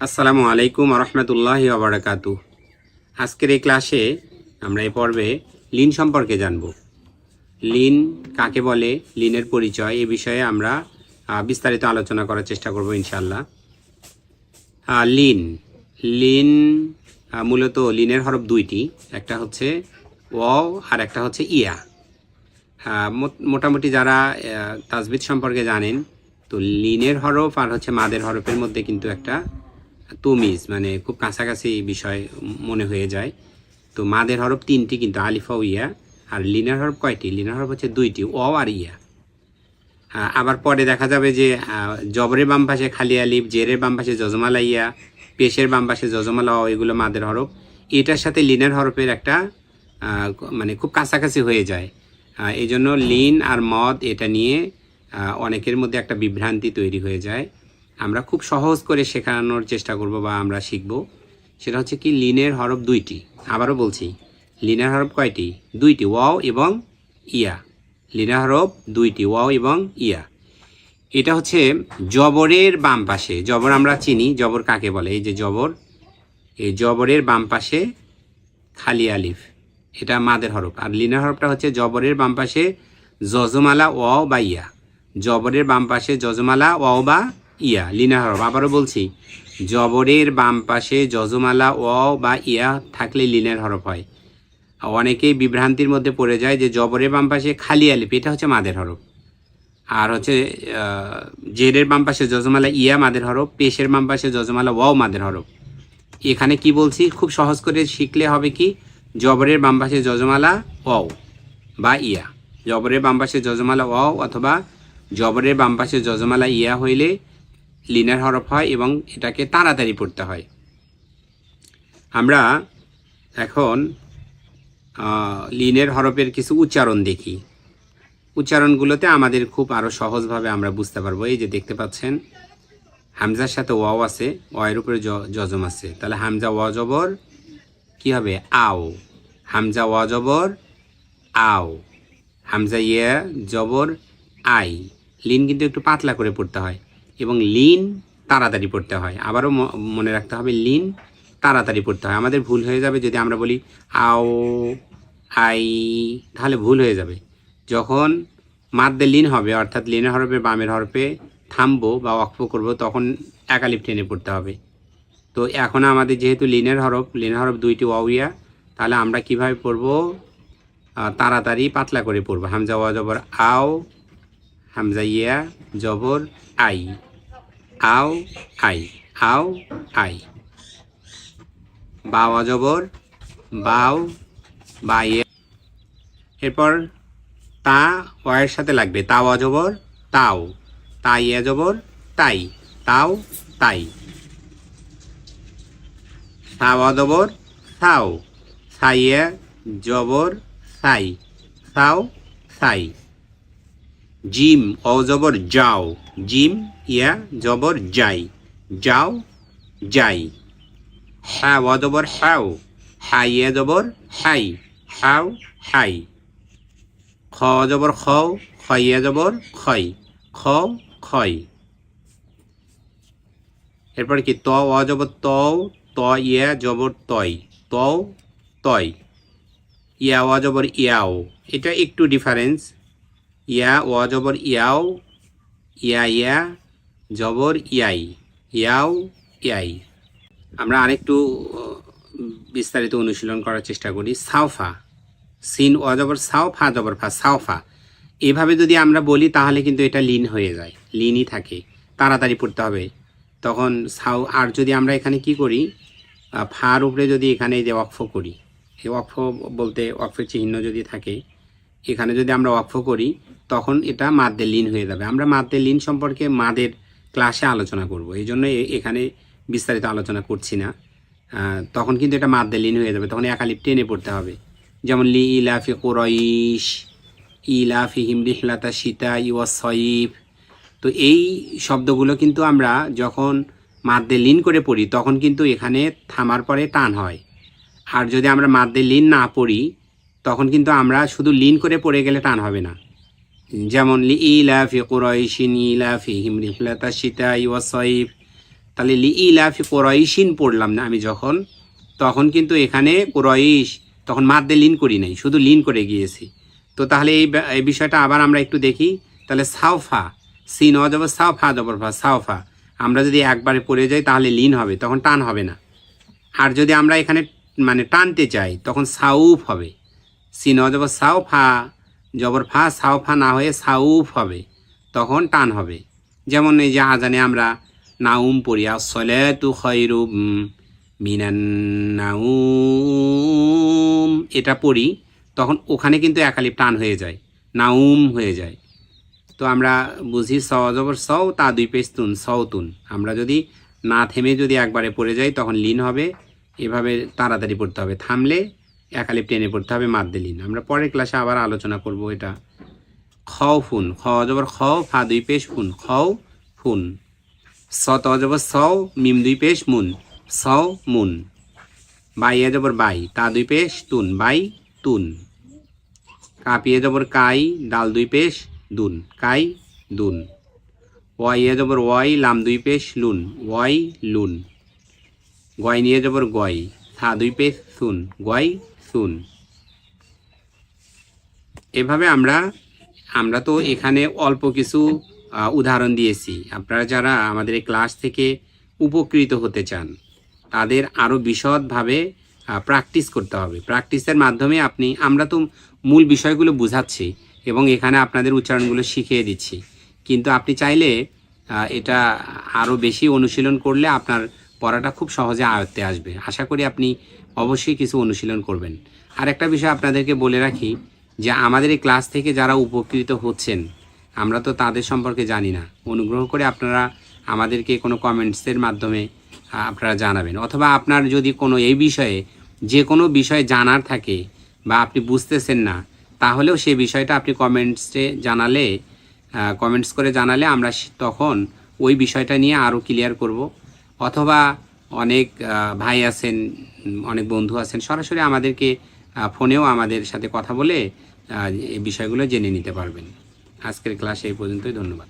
আসসালামু আলাইকুম রহমতুল্লাহ আবরাকাতু আজকের এই ক্লাসে আমরা এই পর্বে লিন সম্পর্কে জানব। লিন কাকে বলে, লিনের পরিচয় এ বিষয়ে আমরা বিস্তারিত আলোচনা করার চেষ্টা করব ইনশাল্লাহ লিন। লিন মূলত লিনের হরফ দুইটি, একটা হচ্ছে ও আর একটা হচ্ছে ইয়া। মোটামুটি যারা তাজবিদ সম্পর্কে জানেন, তো লিনের হরফ আর হচ্ছে মাদের হরফের মধ্যে কিন্তু একটা তুমিজ মানে খুব কাছাকাছি বিষয় মনে হয়ে যায়। তো মাদের হরফ তিনটি কিন্তু আলিফা ইয়া, আর লিনার হরফ কয়টি? লিনার হরফ হচ্ছে দুইটি, ও আর ইয়া। আবার পরে দেখা যাবে যে জবরের বাম পাশে খালি আলিফ, জেরের বাম পাশে যজমালা ইয়া, পেশের বাম পাশে যজমালা ও এগুলো মাদের হরফ। এটার সাথে লিনের হরফের একটা মানে খুব কাছাকাছি হয়ে যায়। এই জন্য লিন আর মদ এটা নিয়ে অনেকের মধ্যে একটা বিভ্রান্তি তৈরি হয়ে যায়। আমরা খুব সহজ করে শেখানোর চেষ্টা করব বা আমরা শিখব। সেটা হচ্ছে কি, লিনের হরফ দুইটি। আবারও বলছি, লিনের হরফ কয়টি? দুইটি, ওয়াও এবং ইয়া। লিনের হরফ দুইটি, ওয়াও এবং ইয়া। এটা হচ্ছে জবরের বাম পাশে। জবর আমরা চিনি, জবর কাকে বলে? এই যে জবর, এই জবরের বাম পাশে খালি আলিফ। এটা মাদের হরফ। আর লিনার হরফটা হচ্ছে জবরের বাম পাশে যজমালা ওয়াও বা ইয়া। জবরের বাম পাশে যজমালা ওয়াও বা ইয়া লিনার হরফ। আবারও বলছি, জবরের বাম পাশে যজমালা, ওয়াও বা ইয়া থাকলে লিনের হরফ হয়। অনেকেই বিভ্রান্তির মধ্যে পড়ে যায় যে জবরের বাম পাশে খালি আলিফ, এটা হচ্ছে মাদের হরফ। আর হচ্ছে জেরের বাম পাশে যজমালা ইয়া মাদের হরফ, পেশের বাম পাশে যজমালা ওয়াও মাদের হরফ। এখানে কি বলছি? খুব সহজ করে শিখলে হবে কি? জবরের বাম পাশে যজমালা ওয়াও বা ইয়া। জবরের বাম পাশে যজমালা ওয়াও অথবা জবরের বাম পাশে যজমালা ইয়া হইলে লিনার হরফ হয় এবং এটাকে তাড়াতাড়ি পড়তে হয়। আমরা এখন লিনের হরফের কিছু উচ্চারণ দেখি। উচ্চারণগুলোতে আমাদের খুব আরও সহজভাবে আমরা বুঝতে পারব। এই যে দেখতে পাচ্ছেন, হামজার সাথে ওয়াও আছে ওয়ের উপরে জজম আছে। তাহলে হামজা ওয়া জবর, কি হবে? আও। হামজা ওয়া জবর, আও। হামজা ইয়া জবর, আই। লিন কিন্তু একটু পাতলা করে পড়তে হয়। এবং লিন তাড়াতাড়ি পড়তে হয়। আবারও মনে রাখতে হবে, লিন তাড়াতাড়ি পড়তে হয়। আমাদের ভুল হয়ে যাবে যদি আমরা বলি আও, আই, তাহলে ভুল হয়ে যাবে। যখন মাদ্দে লিন হবে, অর্থাৎ লিনের হরফে, বামের হরফে থামবো বা অক্ষ করব, তখন একালিপ টেনে পড়তে হবে। তো এখন আমাদের যেহেতু লিনের হরফ লিনের হরফ দুইটি ওয়াউইয়া, তাহলে আমরা কীভাবে পড়ব? তাড়াতাড়ি পাতলা করে পড়ব। হামজা, ওয়া, জবর, আও, হামজা, ইয়া, জবর, আই। আও আই আও আই বা ওয়া জবর, বাও বা এরপর তা ওয়ের সাথে লাগবে। তা অজবর তাও। তাই অজবর তাই। তাও, তাই। তা অজবর সাও। সাইয়ে জবর, সাই। সাও, সাই। জিম অ অজবর যাও। জিম ইয়া জবর যাই। যাও, যাই। হ্যাঁ অজবর হ্যাও হাই ইয়া জবর হাই। হাও, হাই। খ জবর খও খইয়া জবর খই। খ, খই। এরপর কি? ত, অ জবর তও, ত ইয়া জবর তই। তও, তই। ইয়া, অ জবর ইয়াও। এটা একটু ডিফারেন্স ইয়া অ জবর, ইয়াও, ইয়া ইয়া, জবর, ইয়াই, ইয়াও, ইয়াই। আমরা আরেকটু বিস্তারিত অনুশীলন করার চেষ্টা করি। সাউফা সিন অজবর সাও, ফা, জবর, ফা সাওফা এভাবে যদি আমরা বলি, তাহলে কিন্তু এটা লিন হয়ে যায়, লিনই থাকে, তাড়াতাড়ি পড়তে হবে। তখন সাউ আর যদি আমরা এখানে কি করি ফার উপরে যদি এখানে যে অক্ষ করি, এই অক্ষ বলতে অক্ষের চিহ্ন যদি থাকে এখানে যদি আমরা অক্ষ করি, তখন এটা মাদ্দে লিন হয়ে যাবে। আমরা মাদ্দে লিন সম্পর্কে মাদের ক্লাসে আলোচনা করব। এই জন্য এখানে বিস্তারিত আলোচনা করছি না। তখন কিন্তু এটা মাদ্দে লিন হয়ে যাবে। তখন একালিপ টেনে পড়তে হবে। যেমন, লি ইলাফি কুরাইশ ইলাফি হিমরিহলাতা সীতা ইওয়া সইফ। তো এই শব্দগুলো কিন্তু আমরা যখন মাদ্দে লিন করে পড়ি, তখন কিন্তু এখানে থামার পরে টান হয়। আর যদি আমরা মাদ্দে লিন না পড়ি তখন কিন্তু আমরা শুধু লিন করে পড়ে গেলে টান হবে না। যেমন লি ই ইলাফি কুরাইশিন ইলাফি হিমরিহলাতা সীতা ইওয়া সইফ। তাহলে লি ইলাফি কোরইশিন পড়লাম না আমি যখন, তখন কিন্তু এখানে কোরইশ, তখন মাদ্দে লিন করি নাই, শুধু লিন করে গিয়েছি। তো তাহলে এই এই বিষয়টা আবার আমরা একটু দেখি। তাহলে সাউফা সি ন জবর সাউফা জবর ফা সাউফা আমরা যদি একবারে পড়ে যাই তাহলে লিন হবে, তখন টান হবে না। আর যদি আমরা এখানে মানে টানতে চাই, তখন সাউফ হবে। সি ন জবর সাউ ফা জবর ফা, সাউ ফা না হয়ে সাউফ হবে, তখন টান হবে। যেমন এই যে আজানে আমরা, নাউম পড়ি আসলে তু খৈরু মিনান নাউম, এটা পড়ি, তখন ওখানে কিন্তু একালিপ টান হয়ে যায়, নাউম হয়ে যায়। তো আমরা বুঝি স জবর সও তা দুই পেশ তুন সৌতুন আমরা যদি না থেমে যদি একবারে পড়ে যাই, তখন লিন হবে, এভাবে তাড়াতাড়ি পড়তে হবে। থামলে একালিপ টেনে পড়তে হবে মাদ্দে লিন আমরা পরের ক্লাসে আবার আলোচনা করব এটা। খাও ফুন, খ জবর খ ফা দুই পেশ ফুন, খাও ফুন। স ত জবর সও, মিম দুই পেশ মুন, সও মুন। বাই এ জবর বাই, তা দুই পেশ তুন, বাই তুন। কাপিয়ে জবর কাই, ডাল দুই পেশ দুন, কাই দুন। ওয়াই এ ওয়াই, লাম দুই পেশ লুন, ওয়াই লুন। গয় নিয়ে জবর গয়, থা দুই পেশ সুন, গয় সুন এভাবে আমরা আমরা তো এখানে অল্প কিছু উদাহরণ দিয়েছি। আপনারা যারা আমাদের এই ক্লাস থেকে উপকৃত হতে চান, তাদের আরও বিশদভাবে প্র্যাকটিস করতে হবে। প্র্যাকটিসের মাধ্যমে আপনি, আমরা তো মূল বিষয়গুলো বুঝাচ্ছি এবং এখানে আপনাদের উচ্চারণগুলো শিখিয়ে দিচ্ছি। কিন্তু আপনি চাইলে এটা আরও বেশি অনুশীলন করলে আপনার পড়াটা খুব সহজে আয়ত্তে আসবে। আশা করি আপনি অবশ্যই কিছু অনুশীলন করবেন। আর একটা বিষয় আপনাদেরকে বলে রাখি যে, আমাদের এই ক্লাস থেকে যারা উপকৃত হচ্ছেন, আমরা তো তাদের সম্পর্কে জানি না। অনুগ্রহ করে আপনারা আমাদেরকে কোনো কমেন্টসের মাধ্যমে আপনারা জানাবেন। অথবা আপনার যদি কোনো এই বিষয়ে যে কোনো বিষয়ে জানার থাকে বা আপনি বুঝতেছেন না, তাহলেও সেই বিষয়টা আপনি কমেন্টসে জানালে কমেন্টস করে জানালে আমরা তখন ওই বিষয়টা নিয়ে আরও ক্লিয়ার করব। অথবা অনেক ভাই আছেন, অনেক বন্ধু আছেন, সরাসরি আমাদেরকে ফোনেও আমাদের সাথে কথা বলে এই বিষয়গুলো জেনে নিতে পারবেন। আজকের ক্লাস এই পর্যন্তই, ধন্যবাদ।